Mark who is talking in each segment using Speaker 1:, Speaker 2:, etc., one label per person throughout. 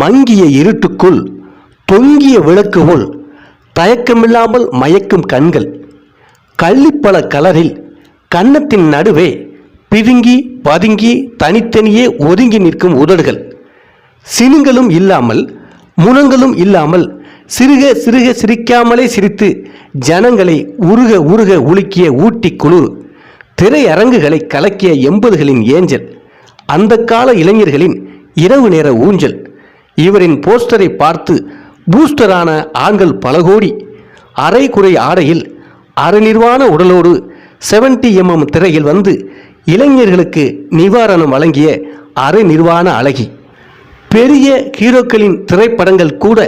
Speaker 1: மங்கிய இருட்டுக்குள் பொங்கிய விளக்கு தயக்கமில்லாமல் மயக்கும் கண்கள் கள்ளிப்பழ கலரில் கன்னத்தின் நடுவே பிதுங்கி பதுங்கி தனித்தனியே ஒதுங்கி நிற்கும் உதடுகள் சினுங்களும் இல்லாமல் முனங்களும் இல்லாமல் சிறுக சிறுக சிரிக்காமலே சிரித்து ஜனங்களை உருக உருக உலுக்கிய ஊட்டி குழு திரையரங்குகளை கலக்கிய எண்பதுகளின் ஏஞ்சல் அந்த கால இளைஞர்களின் இரவு நேர ஊஞ்சல் இவரின் போஸ்டரை பார்த்து பூஸ்டரான ஆண்கள் பல கோடி அரை குறை ஆடையில் அறநிர்வாண உடலோடு செவன்டி எம்எம் திரையில் வந்து இளைஞர்களுக்கு நிவாரணம் வழங்கிய அரை நிர்வாண அழகி பெரிய ஹீரோக்களின் திரைப்படங்கள் கூட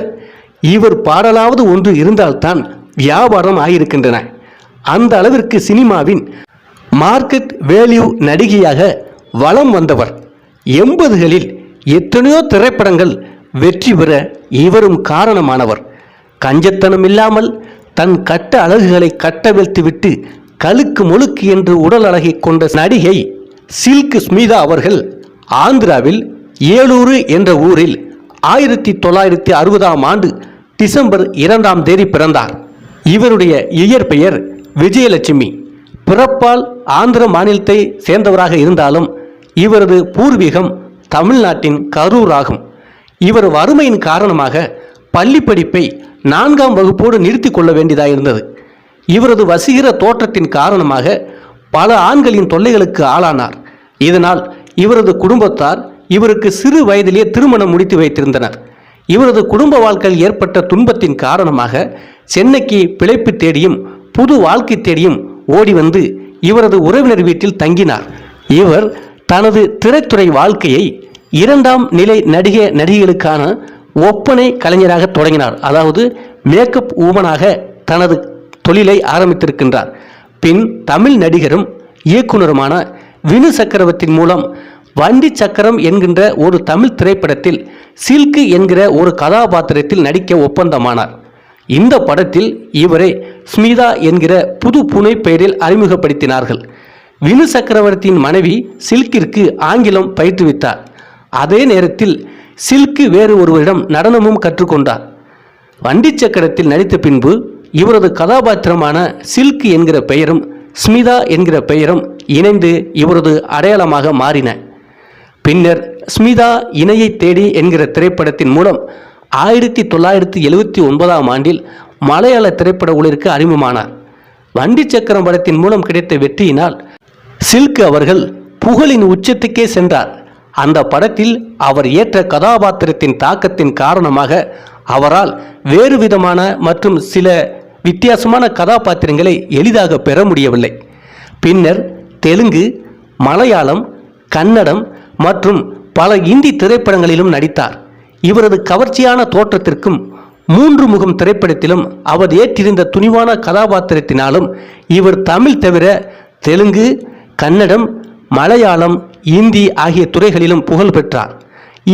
Speaker 1: இவர் பாடலாவது ஒன்று இருந்தால்தான் வியாபாரம் ஆகியிருக்கின்றன அந்த அளவிற்கு சினிமாவின் மார்க்கெட் வேல்யூ நடிகையாக வலம் வந்தவர் எண்பதுகளில் எத்தனையோ திரைப்படங்கள் வெற்றி பெற இவரும் காரணமானவர் கஞ்சத்தனம் இல்லாமல் தன் கட்ட அழகுகளை கட்டவிழ்த்துவிட்டு கழுக்கு முழுக்கு என்று உடல் அழகை கொண்ட நடிகை சில்க் ஸ்மிதா அவர்கள் ஆந்திராவில் ஏலூரு என்ற ஊரில் ஆயிரத்தி தொள்ளாயிரத்தி அறுபதாம் ஆண்டு டிசம்பர் இரண்டாம் தேதி பிறந்தார் இவருடைய இயற்பெயர் விஜயலட்சுமி பிறப்பால் ஆந்திர மாநிலத்தை சேர்ந்தவராக இருந்தாலும் இவரது பூர்வீகம் தமிழ்நாட்டின் கரூர் ஆகும் இவர் வறுமையின் காரணமாக பள்ளி படிப்பை நான்காம் வகுப்போடு நிறுத்தி கொள்ள வேண்டியதாக இருந்தது இவரது வசீகர தோற்றத்தின் காரணமாக பல ஆண்களின் தொல்லைகளுக்கு ஆளானார் இதனால் இவரது குடும்பத்தார் இவருக்கு சிறு வயதிலே திருமணம் முடித்து வைத்திருந்தனர் இவரது குடும்ப வாழ்க்கையில் ஏற்பட்ட துன்பத்தின் காரணமாக சென்னைக்கு பிழைப்பு தேடியும் புது வாழ்க்கை தேடியும் ஓடி வந்து இவரது உறவினர் வீட்டில் தங்கினார் இவர் தனது திரைத்துறை வாழ்க்கையை இரண்டாம் நிலை நடிகை நடிகைகளுக்கான ஒப்பனை கலைஞராக தொடங்கினார் அதாவது மேக்கப் ஊமனாக தனது தொழிலை ஆரம்பித்திருக்கின்றார் பின் தமிழ் நடிகரும் இயக்குனருமான வினு சக்கரவர்த்தியின் மூலம் வண்டி சக்கரம் என்கின்ற ஒரு தமிழ் திரைப்படத்தில் சில்கு என்கிற ஒரு கதாபாத்திரத்தில் நடிக்க ஒப்பந்தமானார் இந்த படத்தில் இவரை ஸ்மிதா என்கிற புது புனை பெயரில் அறிமுகப்படுத்தினார்கள் வினு சக்கரவர்த்தியின் மனைவி சில்கிற்கு ஆங்கிலம் பயிற்றுவித்தார் அதே நேரத்தில் சில்கு வேறு ஒருவரிடம் நடனமும் கற்றுக்கொண்டார் வண்டி சக்கரத்தில் நடித்த பின்பு இவரது கதாபாத்திரமான சில்க் என்கிற பெயரும் ஸ்மிதா என்கிற பெயரும் இணைந்து இவரது அடையாளமாக மாறின பின்னர் ஸ்மிதா இணையை தேடி என்கிற திரைப்படத்தின் மூலம் ஆயிரத்தி தொள்ளாயிரத்தி எழுவத்தி ஒன்பதாம் ஆண்டில் மலையாள திரைப்பட உலகிற்கு அறிமுகமானார் வண்டி சக்கரம் படத்தின் மூலம் கிடைத்த வெற்றியினால் சில்க் அவர்கள் புகழின் உச்சத்துக்கே சென்றார் அந்த படத்தில் அவர் ஏற்ற கதாபாத்திரத்தின் தாக்கத்தின் காரணமாக அவரால் வேறு விதமான மற்றும் சில வித்தியாசமான கதாபாத்திரங்களை எளிதாக பெற முடியவில்லை பின்னர் தெலுங்கு மலையாளம் கன்னடம் மற்றும் பல இந்தி திரைப்படங்களிலும் நடித்தார் இவரது கவர்ச்சியான தோற்றத்திற்கும் மூன்று முகம் திரைப்படத்திலும் அவர் ஏற்றிருந்த துணிவான கதாபாத்திரத்தினாலும் இவர் தமிழ் தவிர தெலுங்கு கன்னடம் மலையாளம் இந்தி ஆகிய துறைகளிலும் புகழ் பெற்றார்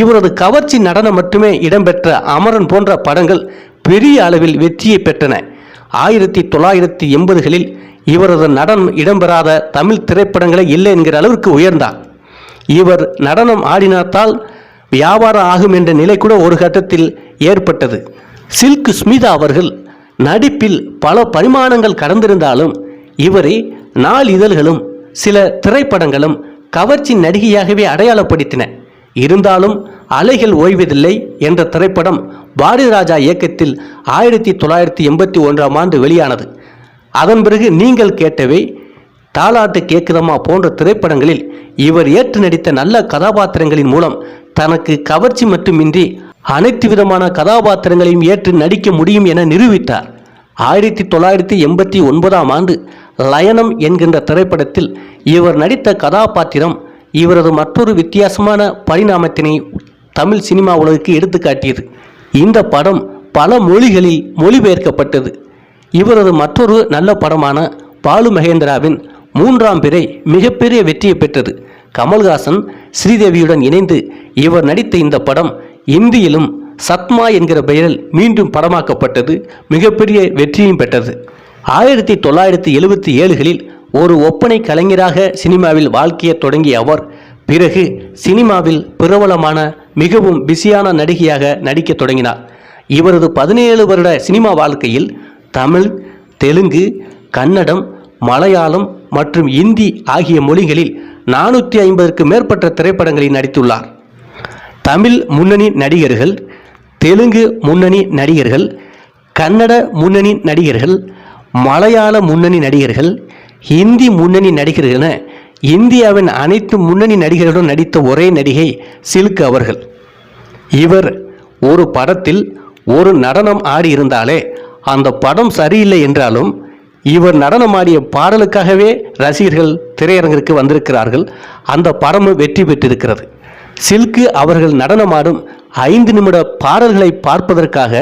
Speaker 1: இவரது கவர்ச்சி நடனம் மட்டுமே இடம்பெற்ற அமரன் போன்ற படங்கள் பெரிய அளவில் வெற்றியை பெற்றன ஆயிரத்தி தொள்ளாயிரத்தி எண்பதுகளில் இவரது நடனம் இடம்பெறாத தமிழ் திரைப்படங்களே இல்லை என்கிற அளவிற்கு உயர்ந்தார் இவர் நடனம் ஆடினாத்தால் வியாபாரம் ஆகும் என்ற நிலை கூட ஒரு கட்டத்தில் ஏற்பட்டது சில்க் ஸ்மிதா அவர்கள் நடிப்பில் பல பரிமாணங்கள் கடந்திருந்தாலும் இவரை இதழ்களும் சில திரைப்படங்களும் கவர்ச்சி நடிகையாகவே அடையாளப்படுத்தின இருந்தாலும் அலைகள் ஓய்வதில்லை என்ற திரைப்படம் பாரதிராஜா இயக்கத்தில் ஆயிரத்தி தொள்ளாயிரத்தி எண்பத்தி ஒன்றாம் ஆண்டு வெளியானது அதன் பிறகு நீங்கள் கேட்டவை தாலாட்டு கேட்குதமா போன்ற திரைப்படங்களில் இவர் ஏற்று நடித்த நல்ல கதாபாத்திரங்களின் மூலம் தனக்கு கவர்ச்சி மட்டுமின்றி அனைத்து விதமான கதாபாத்திரங்களையும் ஏற்று நடிக்க முடியும் என நிரூபித்தார் ஆயிரத்தி தொள்ளாயிரத்தி எண்பத்தி ஒன்பதாம் ஆண்டு லயனம் என்கின்ற திரைப்படத்தில் இவர் நடித்த கதாபாத்திரம் இவரது மற்றொரு வித்தியாசமான பரிணாமத்தினை தமிழ் சினிமா உலகுக்கு எடுத்துக்காட்டியது இந்த படம் பல மொழிகளில் மொழிபெயர்க்கப்பட்டது இவரது மற்றொரு நல்ல படமான பாலு மகேந்திராவின் மூன்றாம் பிறை மிகப்பெரிய வெற்றியை பெற்றது கமல்ஹாசன் ஸ்ரீதேவியுடன் இணைந்து இவர் நடித்த இந்த படம் இந்தியிலும் சத்மா என்கிற பெயரில் மீண்டும் படமாக்கப்பட்டது மிகப்பெரிய வெற்றியும் பெற்றது ஆயிரத்தி தொள்ளாயிரத்தி எழுபத்தி ஏழுகளில் ஒரு ஒப்பனை கலைஞராக சினிமாவில் வாழ்க்கையை தொடங்கிய அவர் பிறகு சினிமாவில் பிரபலமான மிகவும் பிஸியான நடிகையாக நடிக்க தொடங்கினார் இவரது பதினேழு வருட சினிமா வாழ்க்கையில் தமிழ் தெலுங்கு கன்னடம் மலையாளம் மற்றும் இந்தி ஆகிய மொழிகளில் நானூற்றி ஐம்பதற்கு மேற்பட்ட திரைப்படங்களில் நடித்துள்ளார் தமிழ் முன்னணி நடிகர்கள் தெலுங்கு முன்னணி நடிகர்கள் கன்னட முன்னணி நடிகர்கள் மலையாள முன்னணி நடிகர்கள் ஹிந்தி முன்னணி நடிகர்கள் இந்தியாவின் அனைத்து முன்னணி நடிகர்களுடன் நடித்த ஒரே நடிகை சில்க் அவர்கள் இவர் ஒரு படத்தில் ஒரு நடனம் ஆடி இருந்தாலே அந்த படம் சரியில்லை என்றாலும் இவர் நடனம் ஆடிய பாடலுக்காகவே ரசிகர்கள் திரையரங்கிற்கு வந்திருக்கிறார்கள் அந்த படமும் வெற்றி பெற்றிருக்கிறது சில்கு அவர்கள் நடனமாடும் ஐந்து நிமிட பாடல்களை பார்ப்பதற்காக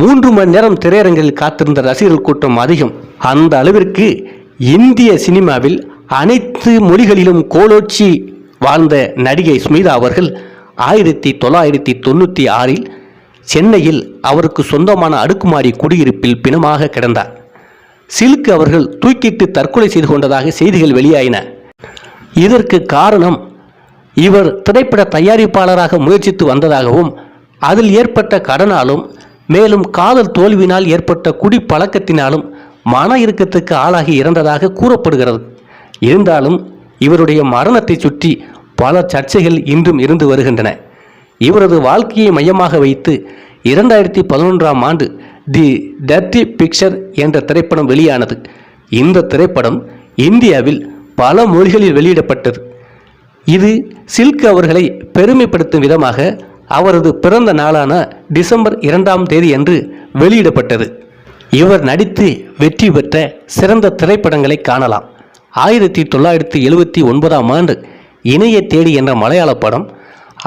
Speaker 1: மூன்று மணி நேரம் திரையரங்கில் காத்திருந்த ரசிகர்கள் கூட்டம் அதிகம் அந்த அளவிற்கு இந்திய சினிமாவில் அனைத்து மொழிகளிலும் கோலோச்சி வாழ்ந்த நடிகை ஸ்மிதா அவர்கள் ஆயிரத்தி தொள்ளாயிரத்தி தொண்ணூற்றி ஆறில் சென்னையில் அவருக்கு சொந்தமான அடுக்குமாடி குடியிருப்பில் பிணமாக கிடந்தார் சிலுக்கு அவர்கள் தூக்கிட்டு தற்கொலை செய்து கொண்டதாக செய்திகள் வெளியாயின இதற்கு காரணம் இவர் திரைப்பட தயாரிப்பாளராக முயற்சித்து வந்ததாகவும் அதில் ஏற்பட்ட கடனாலும் மேலும் காதல் தோல்வினால் ஏற்பட்ட குடி பழக்கத்தினாலும் மன இறுக்கத்துக்கு ஆளாகி இறந்ததாக கூறப்படுகிறது இருந்தாலும் இவருடைய மரணத்தை சுற்றி பல சர்ச்சைகள் இன்றும் இருந்து வருகின்றன இவரது வாழ்க்கையை மையமாக வைத்து இரண்டாயிரத்தி பதினொன்றாம் ஆண்டு தி டர்டி பிக்சர் என்ற திரைப்படம் வெளியானது இந்த திரைப்படம் இந்தியாவில் பல மொழிகளில் வெளியிடப்பட்டது இது சில்க் அவர்களை பெருமைப்படுத்தும் விதமாக அவரது பிறந்த நாளான டிசம்பர் இரண்டாம் தேதி அன்று வெளியிடப்பட்டது இவர் நடித்து வெற்றி பெற்ற சிறந்த திரைப்படங்களை காணலாம் ஆயிரத்தி தொள்ளாயிரத்தி எழுபத்தி ஒன்பதாம் ஆண்டு இணைய தேடி என்ற மலையாள படம்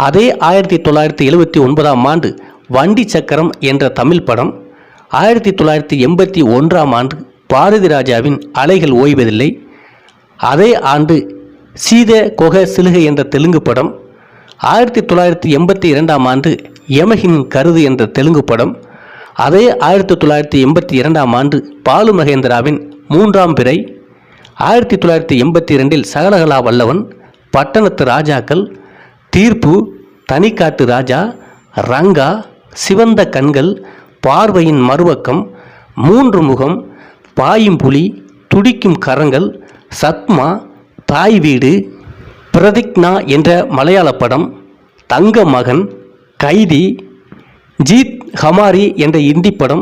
Speaker 1: அதே ஆயிரத்தி தொள்ளாயிரத்தி எழுபத்தி ஒன்பதாம் ஆண்டு வண்டி சக்கரம் என்ற தமிழ் படம் ஆயிரத்தி தொள்ளாயிரத்தி எண்பத்தி ஒன்றாம் ஆண்டு பாரதி ராஜாவின் அலைகள் ஓய்வதில்லை அதே ஆண்டு சீத கொக சிலுகை என்ற தெலுங்கு படம் ஆயிரத்தி தொள்ளாயிரத்தி எண்பத்தி இரண்டாம் ஆண்டு யமகின் கருது என்ற தெலுங்கு படம் அதே ஆயிரத்தி தொள்ளாயிரத்தி எண்பத்தி இரண்டாம் ஆண்டு பாலு மகேந்திராவின் மூன்றாம் பிறை ஆயிரத்தி தொள்ளாயிரத்தி எண்பத்தி இரண்டில் சகலகலா வல்லவன் பட்டணத்து ராஜாக்கள் தீர்ப்பு தனிக்காட்டு ராஜா ரங்கா சிவந்த கண்கள் பார்வையின் மறுவக்கம் மூன்று முகம் பாயும் புலி துடிக்கும் கரங்கள் சத்மா தாய் வீடு பிரதிக்னா என்ற மலையாள படம் தங்க மகன் கைதி ஜீத் ஹமாரி என்ற இந்தி படம்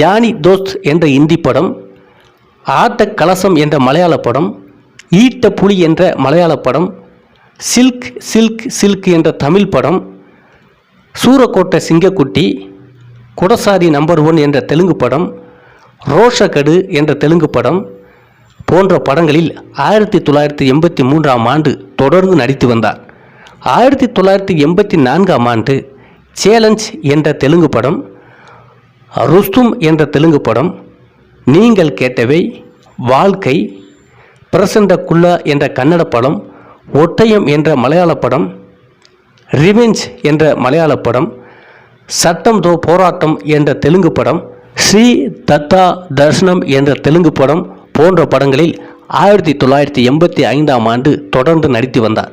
Speaker 1: ஜானி தோஸ்த் என்ற இந்தி படம் ஆட்ட கலசம் என்ற மலையாள படம் ஈட்ட புலி என்ற மலையாள படம் சில்க் சில்க் சில்க் என்ற தமிழ் படம் சூரக்கோட்டை சிங்கக்குட்டி குடசாரி நம்பர் ஒன் என்ற தெலுங்கு படம் ரோஷகடு என்ற தெலுங்கு படம் போன்ற படங்களில் ஆயிரத்தி தொள்ளாயிரத்தி எண்பத்தி மூன்றாம் ஆண்டு தொடர்ந்து நடித்து வந்தார் ஆயிரத்தி தொள்ளாயிரத்தி எண்பத்தி நான்காம் ஆண்டு சேலஞ்ச் என்ற தெலுங்கு படம் ருஸ்தும் என்ற தெலுங்கு படம் நீங்கள் கேட்டவை வாழ்க்கை பிரசண்ட குல்லா என்ற கன்னட படம் ஒட்டயம் என்ற மலையாள படம் ரிவெஞ்ச் என்ற மலையாள படம் சட்டம் தோ போராட்டம் என்ற தெலுங்கு படம் ஸ்ரீ தத்தா தர்ஷனம் என்ற தெலுங்கு படம் போன்ற படங்களில் ஆயிரத்தி தொள்ளாயிரத்தி எண்பத்தி ஐந்தாம் ஆண்டு தொடர்ந்து நடித்து வந்தார்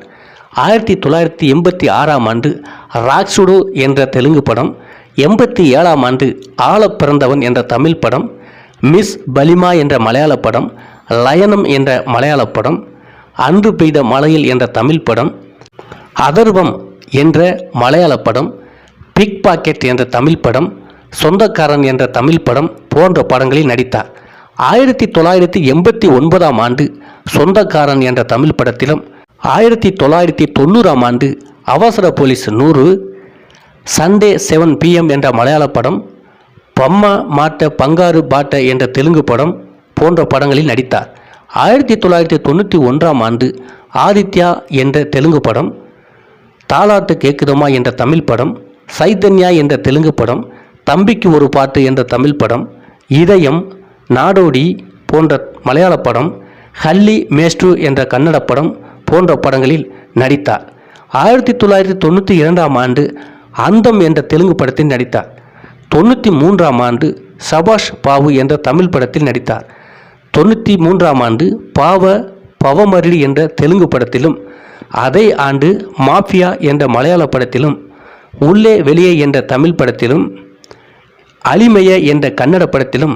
Speaker 1: ஆயிரத்தி தொள்ளாயிரத்தி எண்பத்தி ஆறாம் ஆண்டு ராக்சுடு என்ற தெலுங்கு படம் எண்பத்தி ஏழாம் ஆண்டு ஆழ பிறந்தவன் என்ற தமிழ் படம் மிஸ் பலிமா என்ற மலையாள படம் லயனம் என்ற மலையாள படம் அன்று பெய்த மலையில் என்ற தமிழ் படம் அதர்வம் என்ற மலையாள படம் பிக் பாக்கெட் என்ற தமிழ் படம் சொந்தக்காரன் என்ற தமிழ் படம் போன்ற படங்களில் நடித்தார் ஆயிரத்தி தொள்ளாயிரத்தி எண்பத்தி ஒன்பதாம் ஆண்டு சொந்தக்காரன் என்ற தமிழ் படத்திலும் ஆயிரத்தி தொள்ளாயிரத்தி தொண்ணூறாம் ஆண்டு அவசர போலீஸ் நூறு சண்டே செவன் பிஎம் என்ற மலையாள படம் பம்மா மாட்ட பங்காறு பாட்ட என்ற தெலுங்கு படம் போன்ற படங்களில் நடித்தார் ஆயிரத்தி தொள்ளாயிரத்தி தொண்ணூற்றி ஒன்றாம் ஆண்டு ஆதித்யா என்ற தெலுங்கு படம் தாலாட்டு கேட்குதமா என்ற தமிழ் படம் சைதன்யா என்ற தெலுங்கு படம் தம்பிக்கு ஒரு பாட்டு என்ற தமிழ் படம் இதயம் நாடோடி போன்ற மலையாள படம் ஹல்லி மேஸ்டு என்ற கன்னட படம் போன்ற படங்களில் நடித்தார் ஆயிரத்தி தொள்ளாயிரத்தி தொண்ணூற்றி இரண்டாம் ஆண்டு அந்தம் என்ற தெலுங்கு படத்தில் நடித்தார் தொண்ணூற்றி மூன்றாம் ஆண்டு சபாஷ் பாவு என்ற தமிழ் படத்தில் நடித்தார் தொண்ணூற்றி மூன்றாம் ஆண்டு பாவ பவமரிடி என்ற தெலுங்கு படத்திலும் அதே ஆண்டு மாஃபியா என்ற மலையாள படத்திலும் உள்ளே வெளியே என்ற தமிழ் படத்திலும் அலிமைய என்ற கன்னட படத்திலும்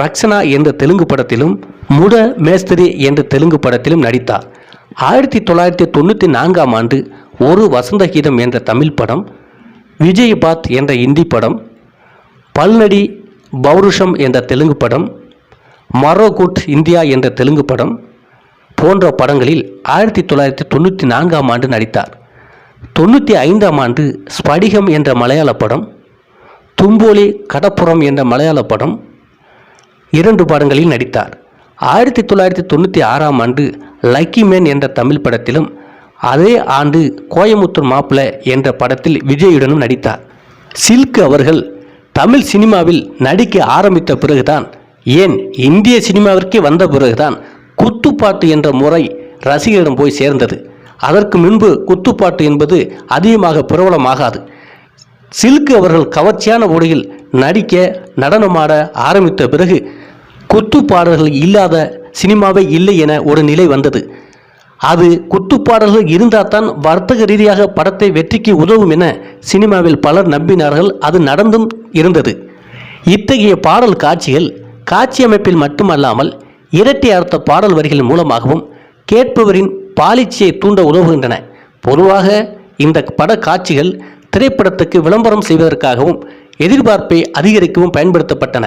Speaker 1: ரக்ஷனா என்ற தெலுங்கு படத்திலும் முட மேஸ்திரி என்ற தெலுங்கு படத்திலும் நடித்தார் ஆயிரத்தி தொள்ளாயிரத்தி தொண்ணூற்றி நான்காம் ஆண்டு ஒரு வசந்த கீதம் என்ற தமிழ் படம் விஜய் பாத் என்ற இந்தி படம் பல்நடி பௌருஷம் என்ற தெலுங்கு படம் மரோகுட் இந்தியா என்ற தெலுங்கு படம் போன்ற படங்களில் ஆயிரத்தி தொள்ளாயிரத்தி தொண்ணூற்றி நான்காம் ஆண்டு நடித்தார் தொண்ணூற்றி ஐந்தாம் ஆண்டு ஸ்படிகம் என்ற மலையாள படம் தும்போலி கடப்புறம் என்ற மலையாள படம் இரண்டு படங்களில் நடித்தார் ஆயிரத்தி தொள்ளாயிரத்தி தொண்ணூற்றி ஆறாம் ஆண்டு லக்கி மேன் என்ற தமிழ் படத்திலும் அதே ஆண்டு கோயமுத்தூர் மாப்பிள என்ற படத்தில் விஜயுடனும் நடித்தார் சில்க் அவர்கள் தமிழ் சினிமாவில் நடிக்க ஆரம்பித்த பிறகுதான் ஏன் இந்திய சினிமாவிற்கே வந்த பிறகுதான் குத்துப்பாட்டு என்ற முறை ரசிகரிடம் போய் சேர்ந்தது அதற்கு முன்பு குத்துப்பாட்டு என்பது அதிகமாக பிரபலமாகாது சில்கு அவர்கள் கவர்ச்சியான உடையில் நடிக்க நடனமாட ஆரம்பித்த பிறகு குத்து பாடல்கள் இல்லாத சினிமாவே இல்லை என ஒரு நிலை வந்தது அது குத்துப்பாடல்கள் இருந்தால் தான் வர்த்தக ரீதியாக படத்தை வெற்றிக்கு உதவும் என சினிமாவில் பலர் நம்பினார்கள் அது நடந்தும் இருந்தது இத்தகைய பாடல் காட்சிகள் காட்சி அமைப்பில் மட்டுமல்லாமல் இரட்டை அர்த்த பாடல் வரிகள் மூலமாகவும் கேட்பவரின் பாலிச்சியை தூண்ட உதவுகின்றன பொதுவாக இந்த பட காட்சிகள் திரைப்படத்துக்கு விளம்பரம் செய்வதற்காகவும் எதிர்பார்ப்பை அதிகரிக்கவும் பயன்படுத்தப்பட்டன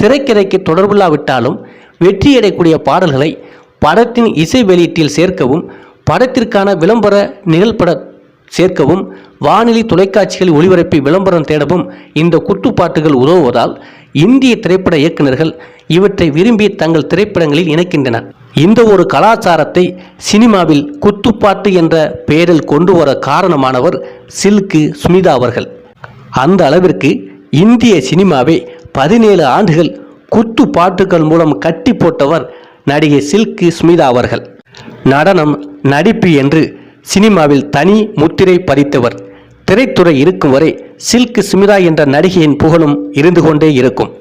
Speaker 1: திரைக்கதைக்கு தொடர்பில்லாவிட்டாலும் வெற்றியடையக்கூடிய பாடல்களை படத்தின் இசை வெளியீட்டில் சேர்க்கவும் படத்திற்கான விளம்பர நிகழ்பட சேர்க்கவும் வானிலை தொலைக்காட்சிகள் ஒளிபரப்பி விளம்பரம் தேடவும் இந்த குத்துப்பாட்டுகள் உதவுவதால் இந்திய திரைப்பட இயக்குநர்கள் இவற்றை விரும்பி தங்கள் திரைப்படங்களில் இணைக்கின்றனர் இந்த ஒரு கலாச்சாரத்தை சினிமாவில் குத்துப்பாட்டு என்ற பெயரில் கொண்டு வர காரணமானவர் சில்கு சுமிதா அவர்கள் அந்த அளவிற்கு இந்திய சினிமாவை பதினேழு ஆண்டுகள் குத்து பாட்டுகள் மூலம் கட்டி போட்டவர் நடிகை சில்கு சுமிதா அவர்கள் நடனம் நடிப்பு என்று சினிமாவில் தனி முத்திரை பதித்தவர் திரைத்துறை இருக்கும் வரை சில்கு சுமிதா என்ற நடிகையின் புகழும் இருந்து கொண்டே இருக்கும்